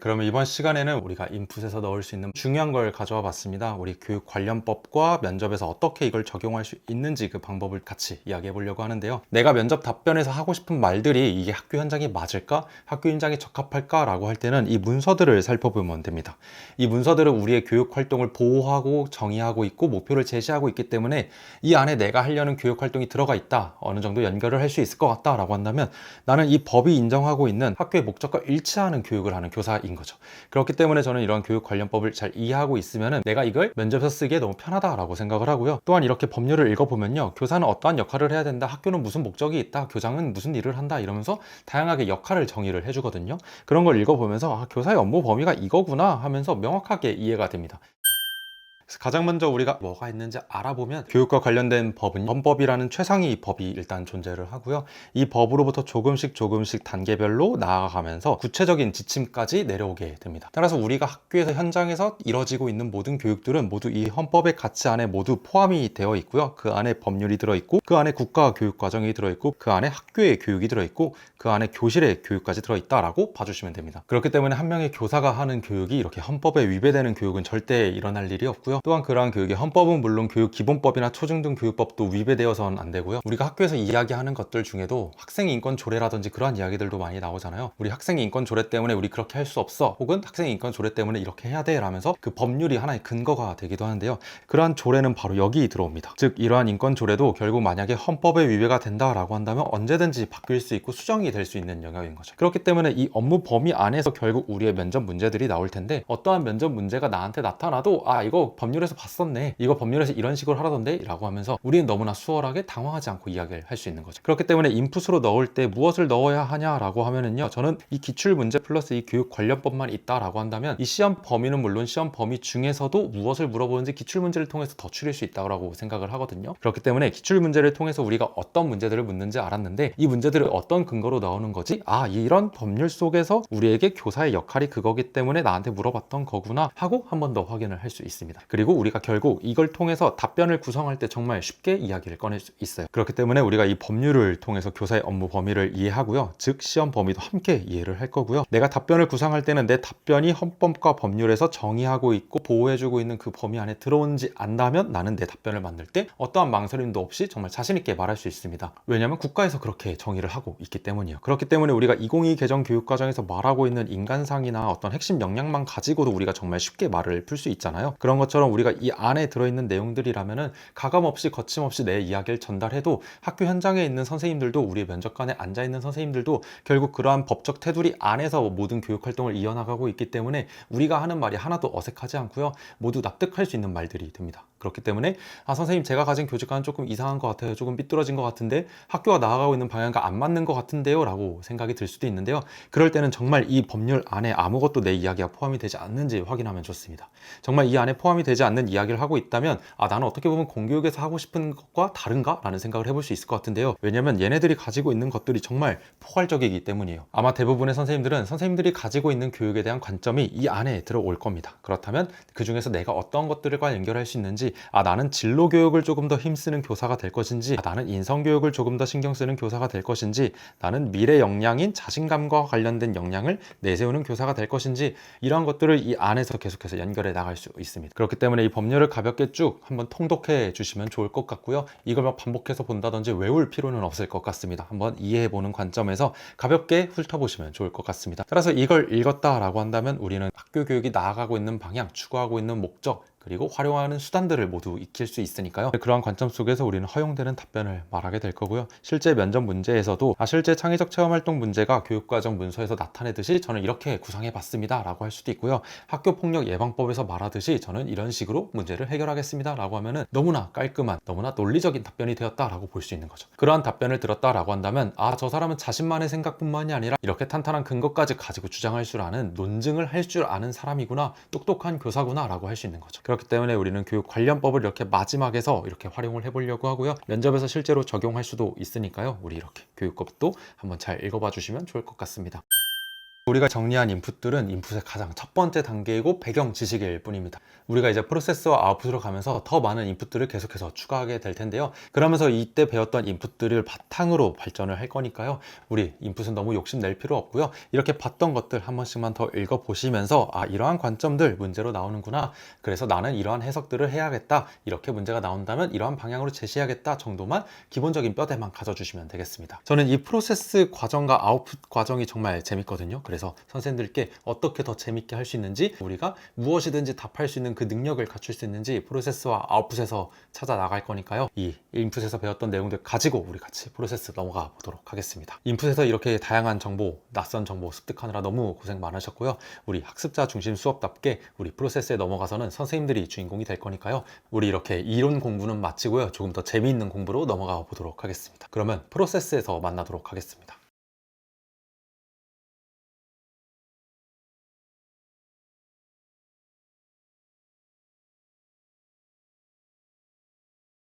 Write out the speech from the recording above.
그러면 이번 시간에는 우리가 인풋에서 넣을 수 있는 중요한 걸 가져와 봤습니다. 우리 교육 관련법과 면접에서 어떻게 이걸 적용할 수 있는지 그 방법을 같이 이야기해 보려고 하는데요. 내가 면접 답변에서 하고 싶은 말들이 이게 학교 현장에 맞을까? 학교 현장에 적합할까? 라고 할 때는 이 문서들을 살펴보면 됩니다. 이 문서들은 우리의 교육 활동을 보호하고 정의하고 있고 목표를 제시하고 있기 때문에 이 안에 내가 하려는 교육 활동이 들어가 있다. 어느 정도 연결을 할 수 있을 것 같다. 라고 한다면 나는 이 법이 인정하고 있는 학교의 목적과 일치하는 교육을 하는 교사 인 거죠. 그렇기 때문에 저는 이런 교육 관련법을 잘 이해하고 있으면 내가 이걸 면접에서 쓰기에 너무 편하다라고 생각을 하고요. 또한 이렇게 법률을 읽어보면요. 교사는 어떠한 역할을 해야 된다. 학교는 무슨 목적이 있다. 교장은 무슨 일을 한다. 이러면서 다양하게 역할을 정의를 해주거든요. 그런 걸 읽어보면서 아, 교사의 업무 범위가 이거구나 하면서 명확하게 이해가 됩니다. 그래서 가장 먼저 우리가 뭐가 있는지 알아보면 교육과 관련된 법은 헌법이라는 최상위 법이 일단 존재를 하고요. 이 법으로부터 조금씩 조금씩 단계별로 나아가면서 구체적인 지침까지 내려오게 됩니다. 따라서 우리가 학교에서 현장에서 이뤄지고 있는 모든 교육들은 모두 이 헌법의 가치 안에 모두 포함이 되어 있고요. 그 안에 법률이 들어 있고 그 안에 국가 교육 과정이 들어 있고 그 안에 학교의 교육이 들어 있고 그 안에 교실의 교육까지 들어 있다라고 봐주시면 됩니다. 그렇기 때문에 한 명의 교사가 하는 교육이 이렇게 헌법에 위배되는 교육은 절대 일어날 일이 없고요. 또한 그러한 교육의 헌법은 물론 교육 기본법이나 초중등 교육법도 위배되어서는 안 되고요. 우리가 학교에서 이야기하는 것들 중에도 학생 인권 조례라든지 그러한 이야기들도 많이 나오잖아요. 우리 학생 인권 조례 때문에 우리 그렇게 할 수 없어. 혹은 학생 인권 조례 때문에 이렇게 해야 돼. 라면서 그 법률이 하나의 근거가 되기도 하는데요. 그러한 조례는 바로 여기 들어옵니다. 즉 이러한 인권 조례도 결국 만약에 헌법에 위배가 된다라고 한다면 언제든지 바뀔 수 있고 수정이 될 수 있는 영역인 거죠. 그렇기 때문에 이 업무 범위 안에서 결국 우리의 면접 문제들이 나올 텐데 어떠한 면접 문제가 나한테 나타나도 아 이거 법률에서 봤었네. 이거 법률에서 이런 식으로 하라던데 라고 하면서 우리는 너무나 수월하게 당황하지 않고 이야기를 할 수 있는 거죠. 그렇기 때문에 인풋으로 넣을 때 무엇을 넣어야 하냐라고 하면은요. 저는 이 기출 문제 플러스 이 교육 관련법만 있다라고 한다면 이 시험 범위는 물론 시험 범위 중에서도 무엇을 물어보는지 기출 문제를 통해서 더 추릴 수 있다고 생각을 하거든요. 그렇기 때문에 기출 문제를 통해서 우리가 어떤 문제들을 묻는지 알았는데 이 문제들을 어떤 근거로 나오는 거지? 아, 이런 법률 속에서 우리에게 교사의 역할이 그거기 때문에 나한테 물어봤던 거구나 하고 한 번 더 확인을 할 수 있습니다. 그리고 우리가 결국 이걸 통해서 답변을 구성할 때 정말 쉽게 이야기를 꺼낼 수 있어요. 그렇기 때문에 우리가 이 법률을 통해서 교사의 업무 범위를 이해하고요. 즉 시험 범위도 함께 이해를 할 거고요. 내가 답변을 구성할 때는 내 답변이 헌법과 법률에서 정의하고 있고 보호해주고 있는 그 범위 안에 들어오는지 안다면 나는 내 답변을 만들 때 어떠한 망설임도 없이 정말 자신 있게 말할 수 있습니다. 왜냐하면 국가에서 그렇게 정의를 하고 있기 때문이에요. 그렇기 때문에 우리가 2022 개정 교육 과정에서 말하고 있는 인간상이나 어떤 핵심 역량만 가지고도 우리가 정말 쉽게 말을 풀 수 있잖아요. 그런 것처럼 우리가 이 안에 들어있는 내용들이라면은 가감 없이 거침없이 내 이야기를 전달해도 학교 현장에 있는 선생님들도 우리 면접관에 앉아 있는 선생님들도 결국 그러한 법적 테두리 안에서 모든 교육 활동을 이어나가고 있기 때문에 우리가 하는 말이 하나도 어색하지 않고요. 모두 납득할 수 있는 말들이 됩니다. 그렇기 때문에 아 선생님 제가 가진 교직과는 조금 이상한 것 같아요. 조금 삐뚤어진 것 같은데 학교가 나아가고 있는 방향과 안 맞는 것 같은데요. 라고 생각이 들 수도 있는데요. 그럴 때는 정말 이 법률 안에 아무것도 내 이야기가 포함이 되지 않는지 확인하면 좋습니다. 정말 이 안에 포함이 되지 않는 이야기를 하고 있다면 아 나는 어떻게 보면 공교육에서 하고 싶은 것과 다른가? 라는 생각을 해볼 수 있을 것 같은데요. 왜냐면 얘네들이 가지고 있는 것들이 정말 포괄적이기 때문이에요. 아마 대부분의 선생님들은 선생님들이 가지고 있는 교육에 대한 관점이 이 안에 들어올 겁니다. 그렇다면 그 중에서 내가 어떤 것들과 연결할 수 있는지 아 나는 진로 교육을 조금 더 힘쓰는 교사가 될 것인지 아, 나는 인성 교육을 조금 더 신경 쓰는 교사가 될 것인지 나는 미래 역량인 자신감과 관련된 역량을 내세우는 교사가 될 것인지 이러한 것들을 이 안에서 계속해서 연결해 나갈 수 있습니다. 그렇기 때문에 이 법률을 가볍게 쭉 한번 통독해 주시면 좋을 것 같고요. 이걸 막 반복해서 본다든지 외울 필요는 없을 것 같습니다. 한번 이해해 보는 관점에서 가볍게 훑어보시면 좋을 것 같습니다. 따라서 이걸 읽었다라고 한다면 우리는 학교 교육이 나아가고 있는 방향, 추구하고 있는 목적, 그리고 활용하는 수단들을 모두 익힐 수 있으니까요. 그러한 관점 속에서 우리는 허용되는 답변을 말하게 될 거고요. 실제 면접 문제에서도 아 실제 창의적 체험 활동 문제가 교육과정 문서에서 나타내듯이 저는 이렇게 구상해 봤습니다라고 할 수도 있고요. 학교 폭력 예방법에서 말하듯이 저는 이런 식으로 문제를 해결하겠습니다라고 하면은 너무나 깔끔한, 너무나 논리적인 답변이 되었다라고 볼 수 있는 거죠. 그러한 답변을 들었다라고 한다면 아 저 사람은 자신만의 생각뿐만이 아니라 이렇게 탄탄한 근거까지 가지고 주장할 줄 아는 논증을 할 줄 아는 사람이구나, 똑똑한 교사구나라고 할 수 있는 거죠. 그렇기 때문에 우리는 교육 관련법을 이렇게 마지막에서 이렇게 활용을 해보려고 하고요. 면접에서 실제로 적용할 수도 있으니까요. 우리 이렇게 교육법도 한번 잘 읽어봐 주시면 좋을 것 같습니다. 우리가 정리한 인풋들은 인풋의 가장 첫 번째 단계이고 배경 지식일 뿐입니다. 우리가 이제 프로세스와 아웃풋으로 가면서 더 많은 인풋들을 계속해서 추가하게 될 텐데요. 그러면서 이때 배웠던 인풋들을 바탕으로 발전을 할 거니까요. 우리 인풋은 너무 욕심낼 필요 없고요. 이렇게 봤던 것들 한 번씩만 더 읽어보시면서 아 이러한 관점들 문제로 나오는구나. 그래서 나는 이러한 해석들을 해야겠다. 이렇게 문제가 나온다면 이러한 방향으로 제시하겠다 정도만 기본적인 뼈대만 가져주시면 되겠습니다. 저는 이 프로세스 과정과 아웃풋 과정이 정말 재밌거든요. 그래서 선생님들께 어떻게 더 재밌게 할 수 있는지 우리가 무엇이든지 답할 수 있는 그 능력을 갖출 수 있는지 프로세스와 아웃풋에서 찾아 나갈 거니까요. 이 인풋에서 배웠던 내용들 가지고 우리 같이 프로세스 넘어가 보도록 하겠습니다. 인풋에서 이렇게 다양한 정보, 낯선 정보 습득하느라 너무 고생 많으셨고요. 우리 학습자 중심 수업답게 우리 프로세스에 넘어가서는 선생님들이 주인공이 될 거니까요. 우리 이렇게 이론 공부는 마치고요. 조금 더 재미있는 공부로 넘어가 보도록 하겠습니다. 그러면 프로세스에서 만나도록 하겠습니다.